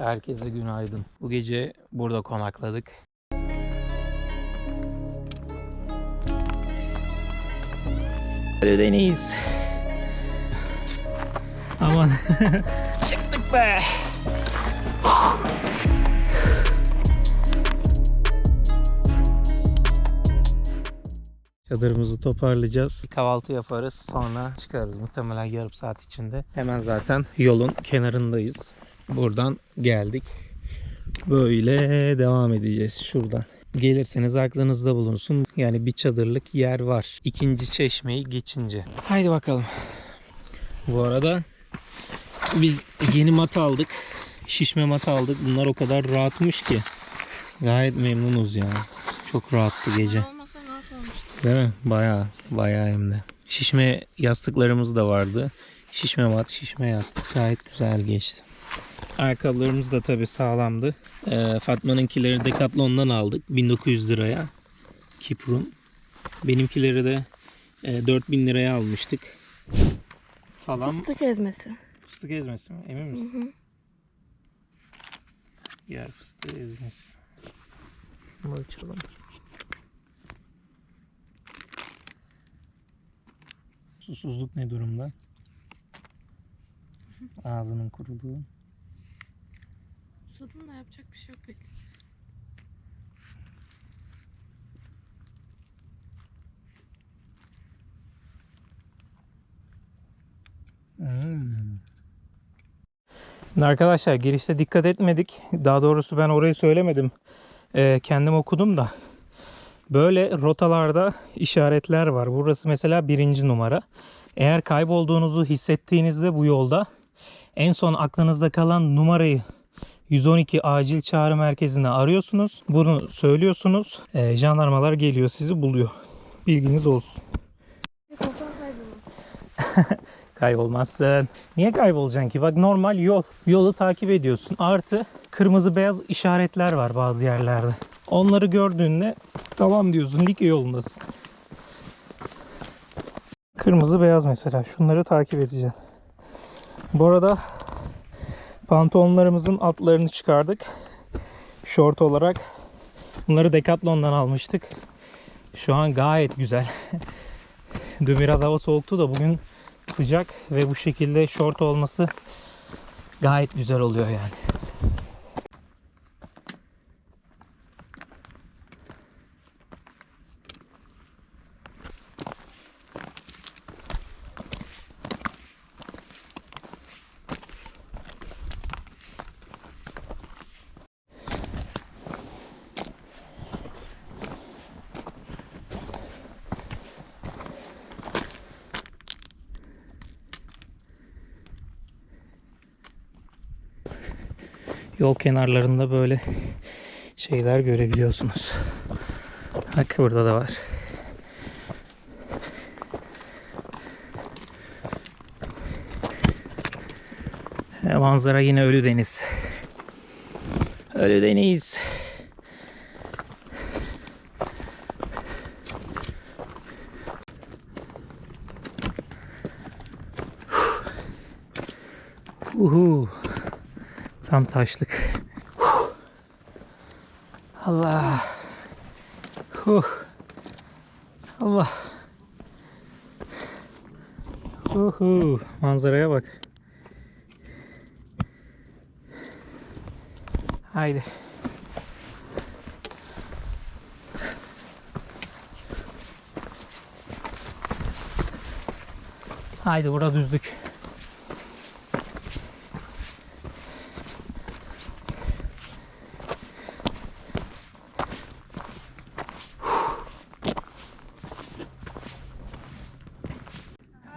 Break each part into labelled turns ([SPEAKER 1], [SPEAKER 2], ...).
[SPEAKER 1] Herkese günaydın. Bu gece burada konakladık. Ölüdeniz. Aman. Çıktık be. Çadırımızı toparlayacağız. Kahvaltı yaparız. Sonra çıkarız. Muhtemelen yarım saat içinde. Hemen zaten yolun kenarındayız. Buradan geldik. Böyle devam edeceğiz şuradan. Gelirseniz aklınızda bulunsun. Yani bir çadırlık yer var. İkinci çeşmeyi geçince. Haydi bakalım. Bu arada biz yeni mat aldık. Şişme mat aldık. Bunlar o kadar rahatmış ki. Gayet memnunuz yani. Çok rahattı gece. Değil mi? Bayağı, bayağı hem de. Şişme yastıklarımız da vardı. Şişme mat, şişme yastık. Gayet güzel geçti. Ayakkabılarımız da tabii sağlamdı. Ee, Fatma'nınkileri Decathlon'dan aldık. 1900 liraya. Kiprun. Benimkileri de e, 4000 liraya almıştık. Salam
[SPEAKER 2] Fıstık ezmesi.
[SPEAKER 1] fıstık ezmesi mi? Emin
[SPEAKER 2] Hı
[SPEAKER 1] misin?
[SPEAKER 2] hı.
[SPEAKER 1] Yer fıstığı ezmesi. Bunu açalım. Susuzluk ne durumda? Ağzının kuruluğu.
[SPEAKER 2] Susadım da yapacak bir şey yok bekleyeceğiz.
[SPEAKER 1] Şimdi Arkadaşlar girişte dikkat etmedik. Daha doğrusu ben orayı söylemedim. Ee, kendim okudum da. Böyle rotalarda işaretler var. Burası mesela birinci numara. Eğer kaybolduğunuzu hissettiğinizde bu yolda en son aklınızda kalan numarayı 112 acil çağrı merkezine arıyorsunuz. Bunu söylüyorsunuz. Ee, jandarmalar geliyor sizi buluyor. Bilginiz olsun. Kaybolmazsın. Niye kaybolacaksın ki? Bak normal yol. Yolu takip ediyorsun. Artı kırmızı beyaz işaretler var bazı yerlerde. Onları gördüğünde tamam diyorsun. Lig yolundasın. Kırmızı beyaz mesela. Şunları takip edeceksin. Bu arada pantolonlarımızın altlarını çıkardık. Şort olarak. Bunları Decathlon'dan almıştık. Şu an gayet güzel. Dün biraz hava soğuktu da bugün sıcak ve bu şekilde şort olması gayet güzel oluyor yani. Yol kenarlarında böyle şeyler görebiliyorsunuz. Bak burada da var. E, Manzara yine Ölü Deniz. Ölü Deniz. Uhu. Tam taşlık. Huh. Allah. Huh. Allah. Uhu. Manzaraya bak. Haydi. Haydi burada düzlük.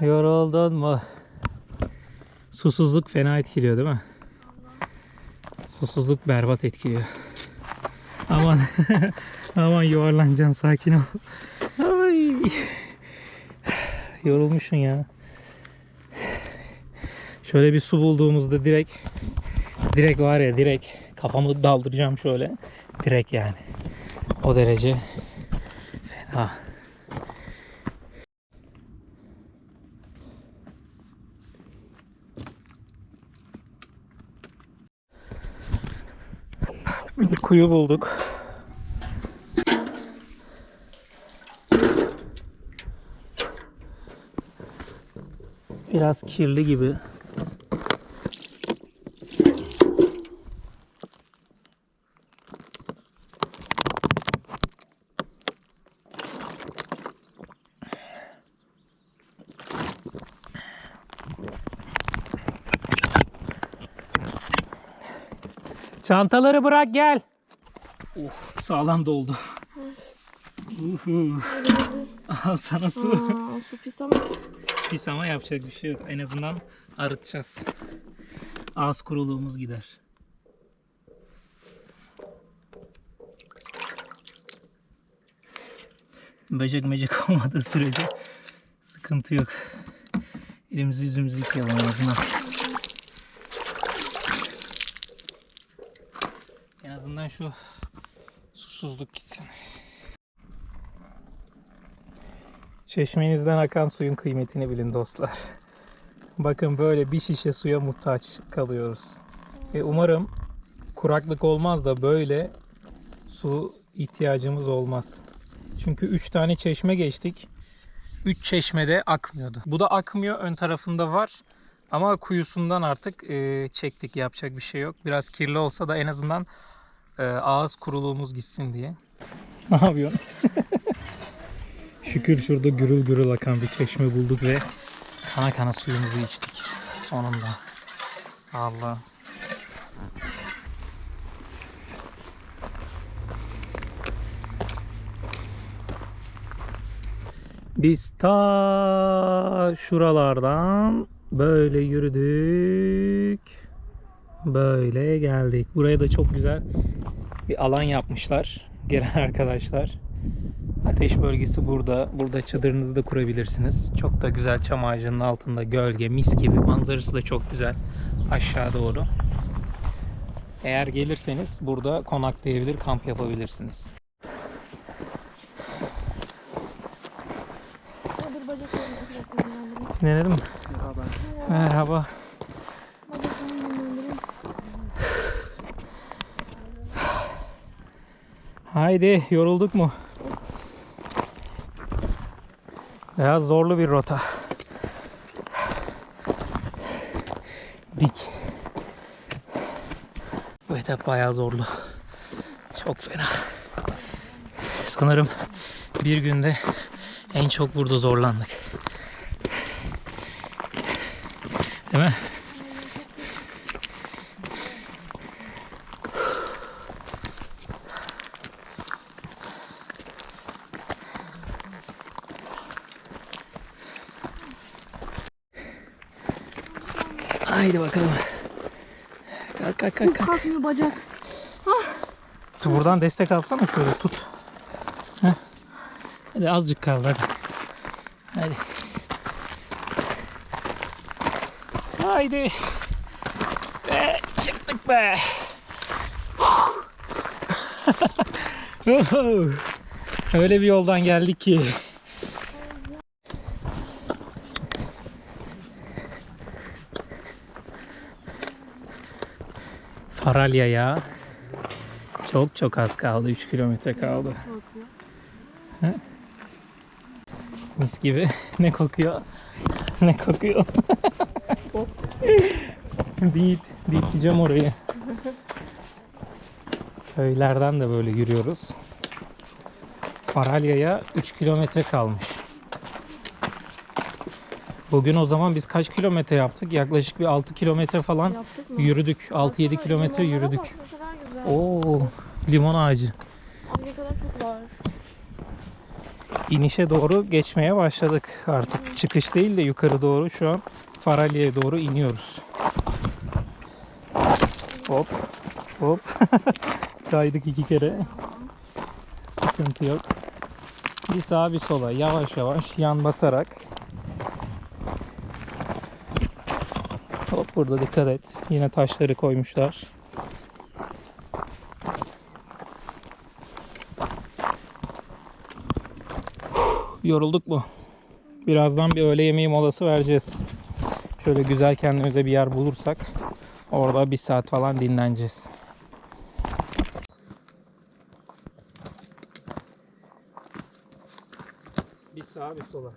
[SPEAKER 1] Yoruldun mu? Susuzluk fena etkiliyor değil mi? Susuzluk berbat etkiliyor. Aman aman yuvarlanacaksın sakin ol. Ay. Yorulmuşsun ya. Şöyle bir su bulduğumuzda direkt direkt var ya direkt kafamı daldıracağım şöyle. Direkt yani. O derece fena. Bir kuyu bulduk. Biraz kirli gibi. Çantaları bırak gel. Oh, sağlam doldu. Uhu. Al sana su.
[SPEAKER 2] Aa, su pis ama.
[SPEAKER 1] Pis ama yapacak bir şey yok. En azından arıtacağız. Ağız kuruluğumuz gider. Böcek mecek olmadığı sürece sıkıntı yok. Elimizi yüzümüzü yıkayalım en azından. En azından şu susuzluk gitsin. Çeşmenizden akan suyun kıymetini bilin dostlar. Bakın böyle bir şişe suya muhtaç kalıyoruz. Ve umarım kuraklık olmaz da böyle su ihtiyacımız olmaz. Çünkü 3 tane çeşme geçtik. 3 çeşmede akmıyordu. Bu da akmıyor. Ön tarafında var. Ama kuyusundan artık e, çektik. Yapacak bir şey yok. Biraz kirli olsa da en azından e, ağız kuruluğumuz gitsin diye. Ne yapıyorsun? Şükür şurada gürül gürül akan bir çeşme bulduk ve kana kana suyumuzu içtik. Sonunda. Allah. Biz ta şuralardan böyle yürüdük. Böyle geldik. Buraya da çok güzel bir alan yapmışlar. Gelen arkadaşlar. Ateş bölgesi burada. Burada çadırınızı da kurabilirsiniz. Çok da güzel çam ağacının altında gölge, mis gibi. Manzarası da çok güzel. Aşağı doğru. Eğer gelirseniz burada konaklayabilir, kamp yapabilirsiniz. Dinlenelim mi? Merhaba.
[SPEAKER 2] Bacaklarımı
[SPEAKER 1] Haydi yorulduk mu? Biraz zorlu bir rota. Dik. Bu etap bayağı zorlu. Çok fena. Sanırım bir günde en çok burada zorlandık. Değil mi? Haydi bakalım. Kalk kalk kalk. kalk.
[SPEAKER 2] Kalkmıyor bacak.
[SPEAKER 1] Dur buradan destek alsana şöyle tut. Heh. Hadi azıcık kaldı hadi. Hadi. Haydi. Be, çıktık be. Öyle bir yoldan geldik ki. Faralya'ya çok çok az kaldı. 3 kilometre kaldı.
[SPEAKER 2] Korkuyor.
[SPEAKER 1] Mis gibi. ne kokuyor? ne kokuyor? Beat. Beatleyeceğim orayı. Köylerden de böyle yürüyoruz. Faralya'ya 3 kilometre kalmış. Bugün o zaman biz kaç kilometre yaptık? Yaklaşık bir 6 kilometre falan
[SPEAKER 2] Yaptık mı?
[SPEAKER 1] yürüdük. 6-7
[SPEAKER 2] Baksana,
[SPEAKER 1] kilometre yürüdük.
[SPEAKER 2] bak, Ne kadar güzel.
[SPEAKER 1] Oo, limon ağacı.
[SPEAKER 2] Ne kadar çok var.
[SPEAKER 1] İnişe doğru geçmeye başladık artık. Çıkış değil de yukarı doğru şu an Faralya'ya doğru iniyoruz. Hop hop. Kaydık iki kere. Sıkıntı yok. Bir sağa bir sola yavaş yavaş yan basarak. Burada dikkat et. Yine taşları koymuşlar. Yorulduk mu? Birazdan bir öğle yemeği molası vereceğiz. Şöyle güzel kendimize bir yer bulursak orada bir saat falan dinleneceğiz. Bir sağa bir sola.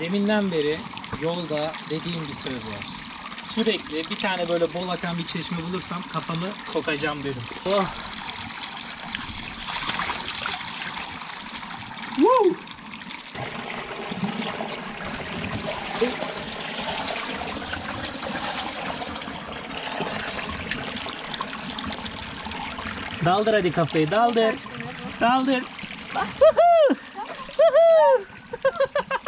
[SPEAKER 1] Deminden beri yolda dediğim bir söz var. Sürekli bir tane böyle bol akan bir çeşme bulursam kafamı sokacağım dedim. Oh. Woo! Daldır hadi kafayı daldır. Daldır.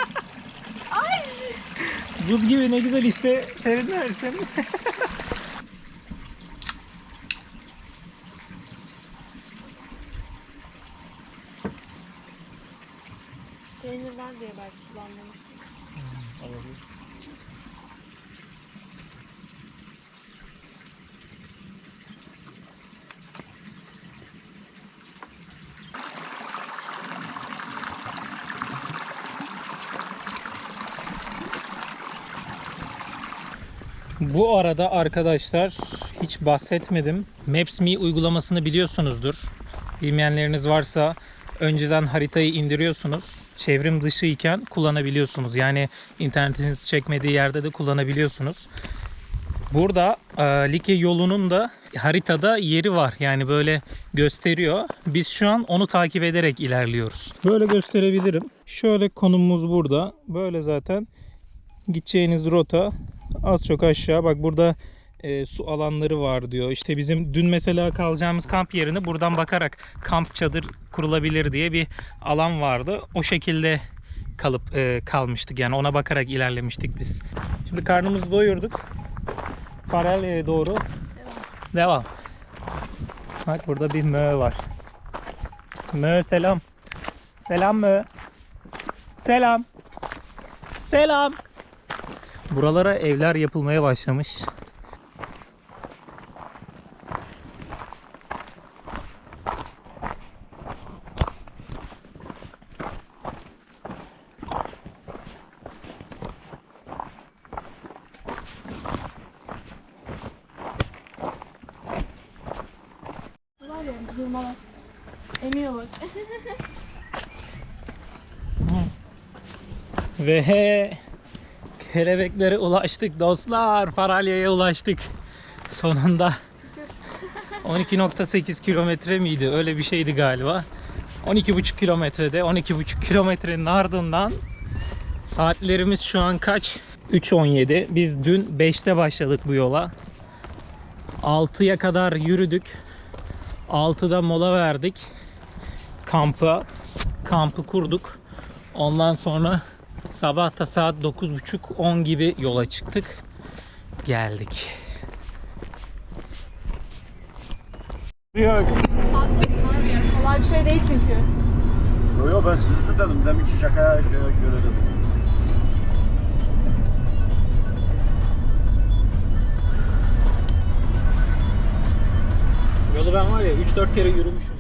[SPEAKER 1] Buz gibi ne güzel işte serinlersin.
[SPEAKER 2] Peynir var diye belki kullanmamış.
[SPEAKER 1] Bu arada arkadaşlar hiç bahsetmedim. Maps.me uygulamasını biliyorsunuzdur. Bilmeyenleriniz varsa önceden haritayı indiriyorsunuz. Çevrim dışı iken kullanabiliyorsunuz. Yani internetiniz çekmediği yerde de kullanabiliyorsunuz. Burada e, Like yolunun da haritada yeri var. Yani böyle gösteriyor. Biz şu an onu takip ederek ilerliyoruz. Böyle gösterebilirim. Şöyle konumumuz burada. Böyle zaten gideceğiniz rota az çok aşağı. Bak burada e, su alanları var diyor. İşte bizim dün mesela kalacağımız kamp yerine buradan bakarak kamp çadır kurulabilir diye bir alan vardı. O şekilde kalıp e, kalmıştık. Yani ona bakarak ilerlemiştik biz. Şimdi karnımızı doyurduk. Paralel'e doğru
[SPEAKER 2] Devam.
[SPEAKER 1] devam. Bak burada bir mö var. Mö selam. Selam mö. Selam. Selam. Buralara evler yapılmaya başlamış.
[SPEAKER 2] Durmalar. Emiyor bak.
[SPEAKER 1] Ve kelebeklere ulaştık dostlar. Paralya'ya ulaştık. Sonunda 12.8 kilometre miydi? Öyle bir şeydi galiba. 12.5 kilometrede 12.5 kilometrenin ardından saatlerimiz şu an kaç? 3.17. Biz dün 5'te başladık bu yola. 6'ya kadar yürüdük. 6'da mola verdik. Kampa kampı kurduk. Ondan sonra sabah da saat 9.30-10 gibi yola çıktık. Geldik. Yok.
[SPEAKER 2] Kolay bir şey değil çünkü.
[SPEAKER 3] Yo yo ben sizi dedim. Demin ki şakaya şöyle şöyle dedim.
[SPEAKER 1] Yolu ben var ya 3-4 kere yürümüşüm.